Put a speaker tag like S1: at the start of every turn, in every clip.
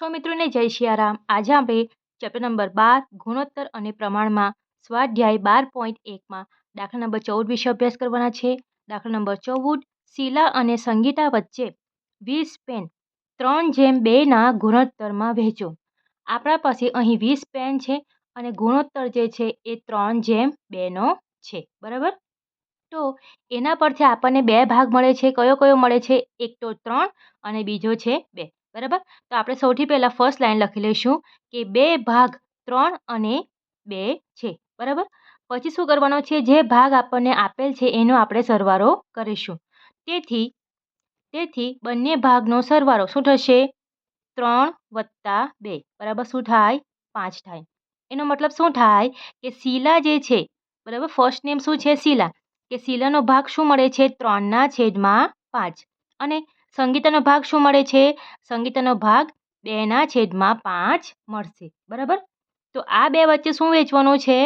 S1: સો મિત્રોને જય શિયારામ. આજે આપણે ચેપ્ટર નંબર બાર, ગુણોત્તર અને પ્રમાણમાં સ્વાધ્યાય બાર પોઈન્ટ એકમાં દાખલા નંબર ચૌદ વિશે અભ્યાસ કરવાના છે. દાખલા નંબર ચૌદ, શીલા અને સંગીતા વચ્ચે વીસ પેન ત્રણ જેમ બેના ગુણોત્તરમાં વહેંચો. આપણા પાસે અહીં વીસ પેન છે અને ગુણોત્તર જે છે એ ત્રણ જેમ બેનો છે. બરાબર? તો એના પરથી આપણને બે ભાગ મળે છે. કયો કયો મળે છે? એક તો ત્રણ અને બીજો છે બે. બરાબર? તો આપણે સૌથી પહેલાં ફર્સ્ટ લાઈન લખી લઈશું કે બે ભાગ ત્રણ અને બે છે, બરાબર? પછી શું કરવાનો છે? જે ભાગ આપણને આપેલ છે એનો આપણે સરવાળો કરીશું. તેથી તેથી બંને ભાગનો સરવારો શું થશે? ત્રણ વત્તા બે, બરાબર? શું થાય? પાંચ થાય. એનો મતલબ શું થાય? કે શીલા જે છે, બરાબર? ફર્સ્ટ નેમ શું છે? શીલા. કે શીલાનો ભાગ શું મળે છે? ત્રણના છેદમાં પાંચ. અને સંગીતાનો ભાગ શું મળે છે? સંગીતાનો ભાગ બેના છેદમાં પાંચ મળશે. બરાબર? તો આ બે વચ્ચે શું વેચવાનું છે?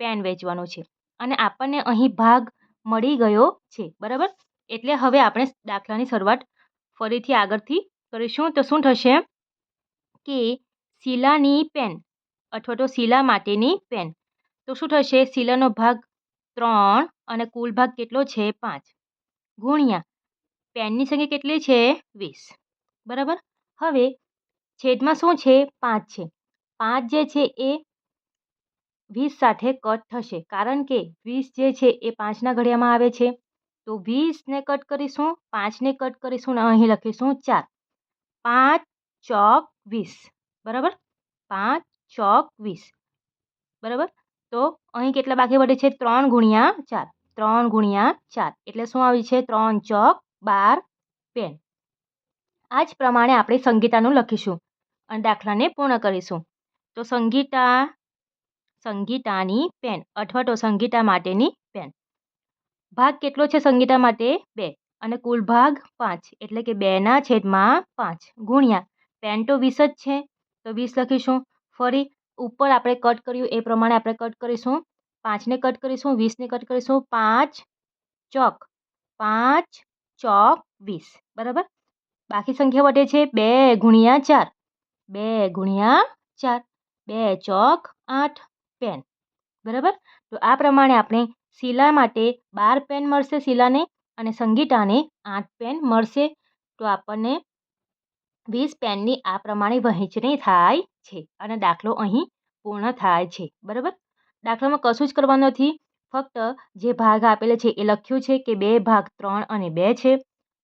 S1: પેન વેચવાનું છે. અને આપણને અહીં ભાગ મળી ગયો છે. બરાબર? એટલે હવે આપણે દાખલાની શરૂઆત ફરીથી આગળથી કરીશું. તો શું થશે? કે શીલાની પેન, અથવા તો શીલા માટેની પેન. તો શું થશે? શીલાનો ભાગ ત્રણ અને કુલ ભાગ કેટલો છે? પાંચ. ગુણ્યા પેનની સંખ્યા કેટલી છે? વીસ. બરાબર? હવે છેદમાં શું છે? પાંચ છે. પાંચ જે છે એ વીસ સાથે કટ થશે. કારણ કે વીસ જે છે એ પાંચના ઘડિયામાં આવે છે. તો વીસને કટ કરીશું, પાંચને કટ કરીશું અને અહીં લખીશું ચાર. પાંચ ચોક વીસ. બરાબર? પાંચ ચોક વીસ. બરાબર? તો અહીં કેટલા બાકી વધે છે? ત્રણ ગુણ્યા ચાર. ત્રણ ગુણ્યા ચાર. એટલે શું આવે છે? ત્રણ ચોક બાર, પેન. આ જ પ્રમાણે આપણે સંગીતાનું લખીશું અને દાખલાને પૂર્ણ કરીશું. તો સંગીતા, સંગીતાની પેન અથવા તો સંગીતા માટેની પેન. ભાગ કેટલો છે સંગીતા માટે? બે. અને કુલ ભાગ પાંચ, એટલે કે બેના છેદમાં પાંચ ગુણ્યા. પેન તો વીસ જ છે, તો વીસ લખીશું. ફરી ઉપર આપણે કટ કર્યું, એ પ્રમાણે આપણે કટ કરીશું. પાંચને કટ કરીશું, વીસને કટ કરીશું. પાંચ ચોક. પાંચ ચોક વીસ બરાબર? બાકી સંખ્યા વટે છે બે ગુણ્યા ચાર, બે ગુણ્યા ચાર, બે ચોક આઠ પેન બરાબર? તો આ પ્રમાણે આપણે શીલા માટે બાર પેન મળશે શીલાને અને સંગીતાને આઠ પેન મળશે. તો આપણને વીસ પેનની આ પ્રમાણે વહેંચણી થાય છે અને દાખલો અહીં પૂર્ણ થાય છે, બરાબર? દાખલામાં કશું જ કરવાનું નથી. ફક્ત જે ભાગ આપેલો છે એ લખ્યું છે કે બે ભાગ ત્રણ અને બે છે.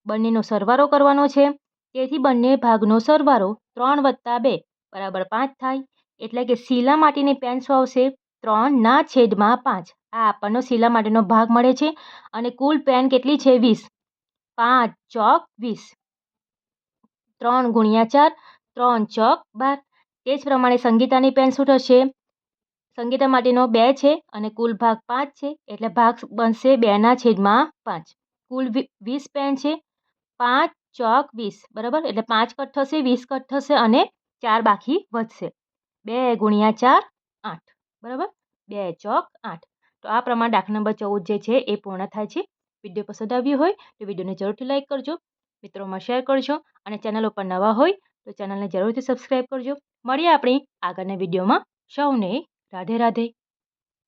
S1: બંનેનો સરવાળો કરવાનો છે. તેથી બંને ભાગનો સરવાળો ત્રણ વત્તા બે બરાબર પાંચ થાય. એટલે કે શીલા માટેની પેન શું આવશે? ત્રણના છેદમાં પાંચ. આ આપણનો શીલા માટેનો ભાગ મળે છે. અને કુલ પેન કેટલી છે? વીસ. પાંચ ચોક વીસ. ત્રણ ગુણ્યા ચાર. ત્રણ ચોક બાર. તે જ પ્રમાણે સંગીતાની પેન શું થશે? સંગીતા માટેનો બે છે અને કુલ ભાગ પાંચ છે, એટલે ભાગ બનશે બેના છેદમાં પાંચ. કુલ વીસ પેન છે, પાંચ ચોક વીસ, બરાબર? એટલે પાંચ કટ થશે, વીસ કટ થશે અને ચાર બાકી વધશે. બે ગુણ્યા ચાર, આઠ, બરાબર? બે ચોક, આઠ. તો આ પ્રમાણે દાખલા નંબર ચૌદ જે છે એ પૂર્ણ થાય છે. વીડિયો પસંદ આવ્યો હોય તો વિડીયોને જરૂરથી લાઇક કરજો, મિત્રોમાં શેર કરજો અને ચેનલ ઉપર નવા હોય તો ચેનલને જરૂરથી સબસ્ક્રાઈબ કરજો. મળીએ આપણી આગળના વિડીયોમાં. સૌને ラデラデ。